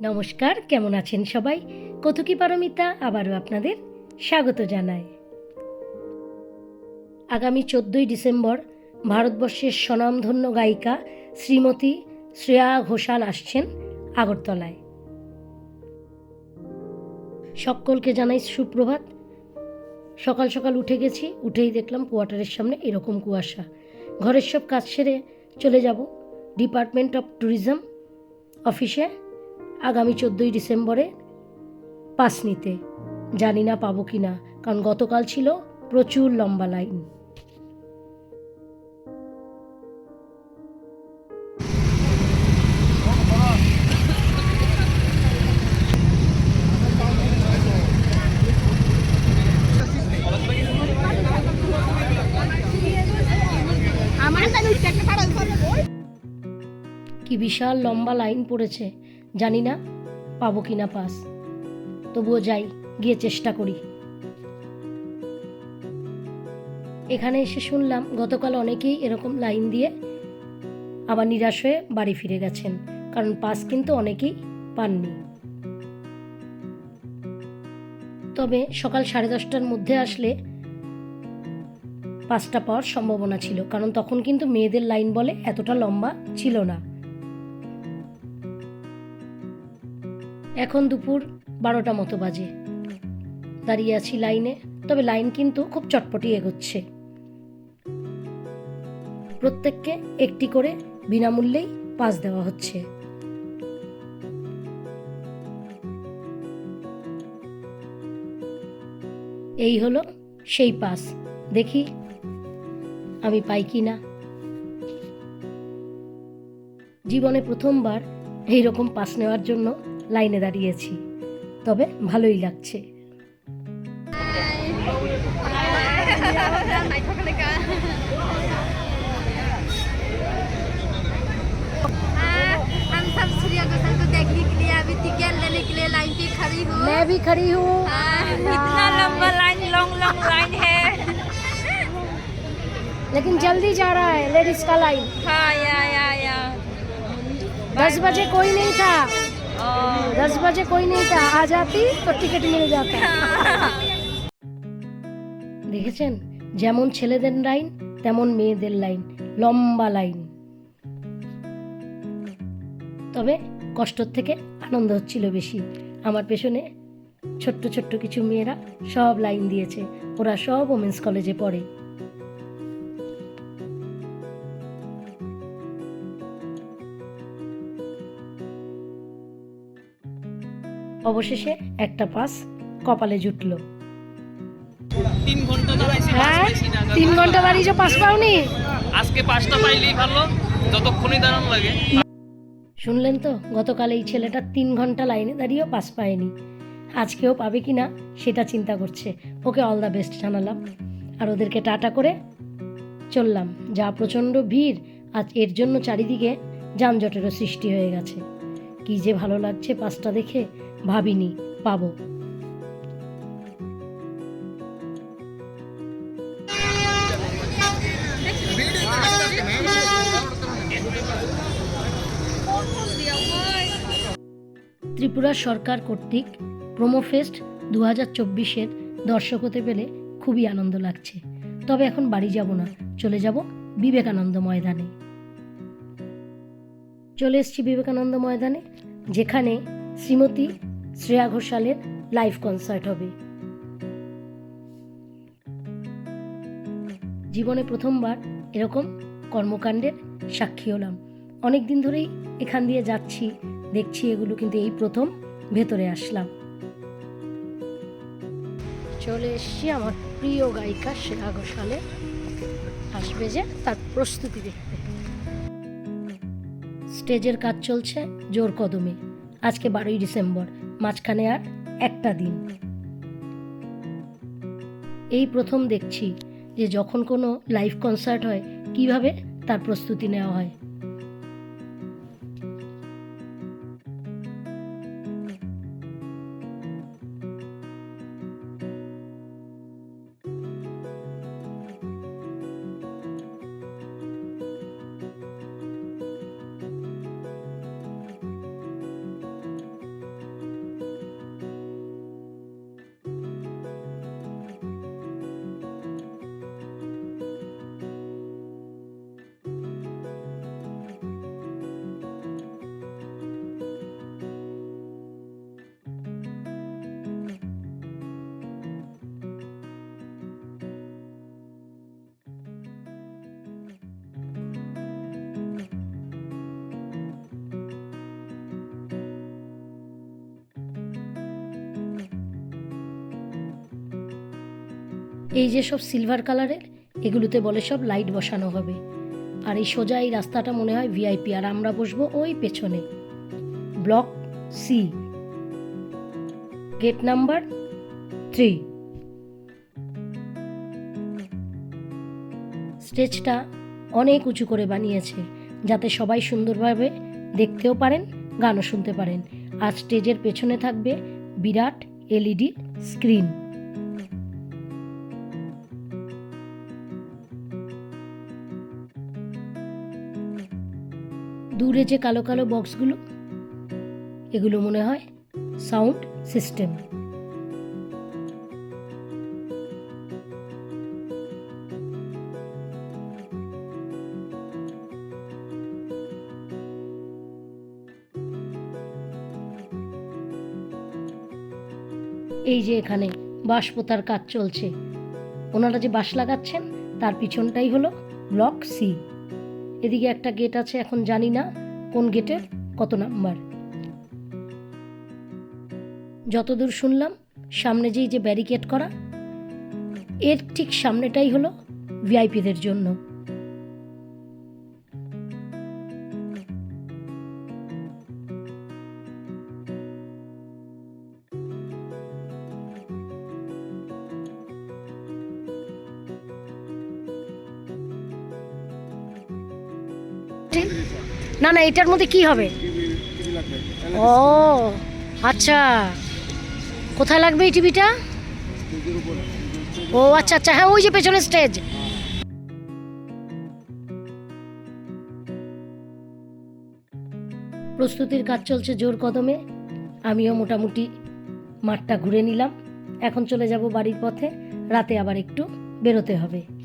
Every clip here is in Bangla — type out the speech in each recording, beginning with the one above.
নমস্কার, কেমন আছেন সবাই? কতুকি পারমিতা আবারও আপনাদের স্বাগত জানায় আগামী চোদ্দই ডিসেম্বর ভারতবর্ষের স্বনামধন্য গায়িকা শ্রীমতী শ্রেয়া ঘোষাল আসছেন আগরতলায়। সকলকে জানাই সুপ্রভাত। সকাল সকাল উঠে গেছি, উঠেই দেখলাম কোয়ার্টারের সামনে এরকম কুয়াশা। ঘরের সব কাজ সেরে চলে যাব। ডিপার্টমেন্ট অফ ট্যুরিজম অফিসে আগামী চোদ্দোই ডিসেম্বরে পাস নিতে। জানি না পাবো কি না কারণ গতকাল ছিল প্রচুর লম্বা লাইন। কি বিশাল লম্বা লাইন পড়েছে। জানি না পাবো কি না পাস। তবুও যাই, গিয়ে চেষ্টা করি। এখানে এসে শুনলাম গতকাল অনেকেই এরকম লাইন দিয়ে আবার নিরাশ হয়ে বাড়ি ফিরে গেছেন, কারণ পাস কিন্তু অনেকেই পাননি। তবে সকাল সাড়ে দশটার মধ্যে আসলে পাঁচটা পাওয়ার সম্ভাবনা ছিল, কারণ তখন কিন্তু মেয়েদের লাইন বলে এতটা লম্বা ছিল না। এখন দুপুর বারোটা মতো বাজে। দাঁড়িয়ে আছি লাইনে, তবে লাইন কিন্তু খুব চটপটি এগোচ্ছে। প্রত্যেককে একটি করে বিনামূল্যেই পাস দেওয়া হচ্ছে। এই হলো সেই পাস। দেখি আমি পাই কি না। জীবনে প্রথমবার এইরকম পাস নেওয়ার জন্য লাইনে দাঁড়িয়েছি তবে ভালোই লাগছে हम सब श्री अग्रसर को देखने के लिए अभी टिकट लेने के लिए लाइन पे खड़ी हूँ मैं भी खड़ी हूँ हाँ, इतना लंबा लाइन लॉन्ग लॉन्ग लाइन है लेकिन जल्दी जा रहा है लेडीज का लाइन हाँ या या या दस बजे कोई नहीं था और दस बजे कोई नहीं था आ जाती तो टिकट मिल जाता দেখেছেন যেমন ছেলেদের লাইন তেমন মেয়েদের লাইন লম্বা লাইন তবে কষ্টর থেকে আনন্দ হচ্ছিল বেশি আমার পেছনে ছোট্ট ছোট্ট কিছু মেয়েরা সব লাইন দিয়েছে ওরা সব ওমেন্স কলেজে পড়ে অবশেষে একটা পাস কপালে জুটলো। তিন ঘণ্টা হ্যাঁ তিন ঘণ্টা দাঁড়িয়ে পাস পাওনি? আজকে পাঁচটা পাইলেই ভালো যতক্ষণই দাঁড়ানো লাগে। শুনলেন তো গতকাল এই ছেলেটা তিন ঘণ্টা লাইনে দাঁড়িয়েও পাস পায়নি। আজকেও পাবে কি না সেটা চিন্তা করছে। ওকে অল দ্য বেস্ট জানালাম। আর ওদেরকে টাটা করে চললাম। যা প্রচণ্ড ভিড় আজ এর জন্য চারিদিকে যানজটেরও সৃষ্টি হয়ে গেছে। কি যে ভালো লাগছে পাসটা দেখে ভাবিনি, পাবো। ত্রিপুরা সরকার কর্তৃক প্রোমোফেস্ট দু হাজার চব্বিশের দর্শক হতে পেলে খুবই আনন্দ লাগছে। তবে এখন বাড়ি যাব না, চলে যাব বিবেকানন্দ ময়দানে। চলে এসেছি বিবেকানন্দ ময়দানে, যেখানে শ্রীমতী শ্রেয়া ঘোষালের লাইভ কনসার্ট হবে। জীবনে প্রথমবার এরকম কর্মকাণ্ডের সাক্ষী হলাম। অনেক দিন ধরেই এখান দিয়ে যাচ্ছি, দেখছি এগুলো, কিন্তু এই প্রথম ভেতরে আসলাম। চলে এসছি আমার প্রিয় গায়িকা শ্রেয়া ঘোষালে আসবে যে তার প্রস্তুতি দেখতে। স্টেজের কাজ চলছে জোর কদমে। আজকে বারোই ডিসেম্বর, মাঝখানে আর একটা দিন। এই প্রথম দেখছি যে যখন কোনো লাইভ কনসার্ট হয়, কীভাবে তার প্রস্তুতি নেওয়া হয়। এই যে সব সিলভার কালারের এগুলোতে বলে সব লাইট বসানো হবে। আর এই সোজা এই রাস্তাটা মনে হয় ভিআইপি আর আমরা বসবো ওই পেছনে। Block C gate number three স্টেজটা অনেক উঁচু করে বানিয়েছে, যাতে সবাই সুন্দরভাবে দেখতেও পারেন, গানও শুনতে পারেন। আর স্টেজের পেছনে থাকবে বিরাট এলইডি স্ক্রিন দূরে যে কালো কালো বক্সগুলো, এগুলো মনে হয় সাউন্ড সিস্টেম। এই যে এখানে বাঁশ পোতার কাজ চলছে। ওনারা যে বাঁশ লাগাচ্ছেন, তার পিছনটাই হলো ব্লক সি। এদিকে একটা গেট আছে, এখন জানি না কোন গেটের কত নাম্বার যতদূর শুনলাম, সামনে যেই যে ব্যারিকেড করা, এর ঠিক সামনেটাই হলো ভিআইপিদের জন্য। না না, এটার মধ্যে কি হবে? ও আচ্ছা। কোথায় লাগবে এই টিভিটা? ও আচ্ছা আচ্ছা হ্যাঁ ওই যে পেছনে স্টেজ। প্রস্তুতির কাজ চলছে জোর কদমে। আমিও মোটামুটি মাঠটা ঘুরে নিলাম। এখন চলে যাব বাড়ির পথে। রাতে আবার একটু বেরোতে হবে।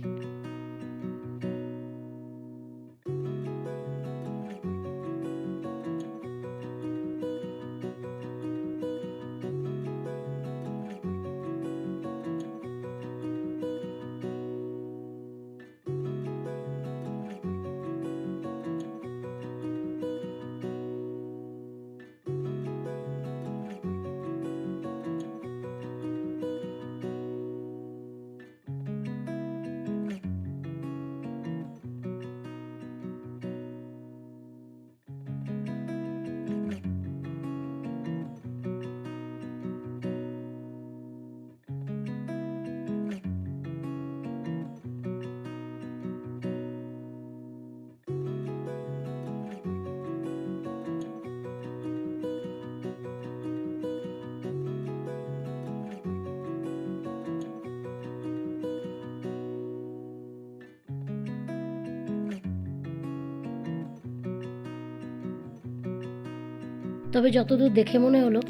তবে যতদূর দেখে মনে হলো,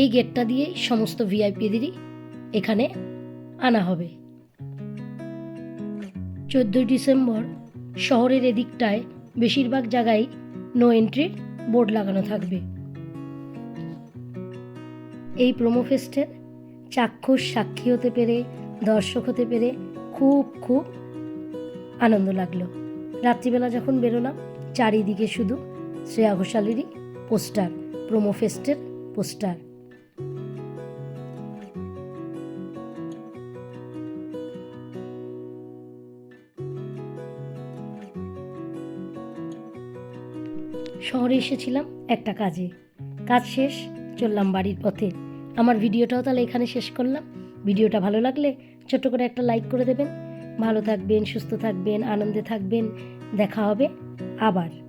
এই গেটটা দিয়েই সমস্ত ভিআইপিদেরই এখানে আনা হবে। চোদ্দোই ডিসেম্বর শহরের এদিকটায় বেশিরভাগ জায়গায় নো এন্ট্রির বোর্ড লাগানো থাকবে। এই প্রোমো ফেস্টের চাক্ষুষ সাক্ষী হতে পেরে, দর্শক হতে পেরে খুব খুব আনন্দ লাগল। রাত্রিবেলা যখন বেরোলাম, চারিদিকে শুধু শ্রেয়া ঘোষালেরই পোস্টার। প্রোমো ফেস্টের পোস্টার। শহরে এসেছিলাম একটা কাজে। কাজ শেষ, চললাম বাড়ির পথে। আমার ভিডিওটাও তাহলে এখানে শেষ করলাম। ভিডিওটা ভালো লাগলে ছোট্ট করে একটা লাইক করে দেবেন। ভালো থাকবেন, সুস্থ থাকবেন, আনন্দে থাকবেন। দেখা হবে আবার।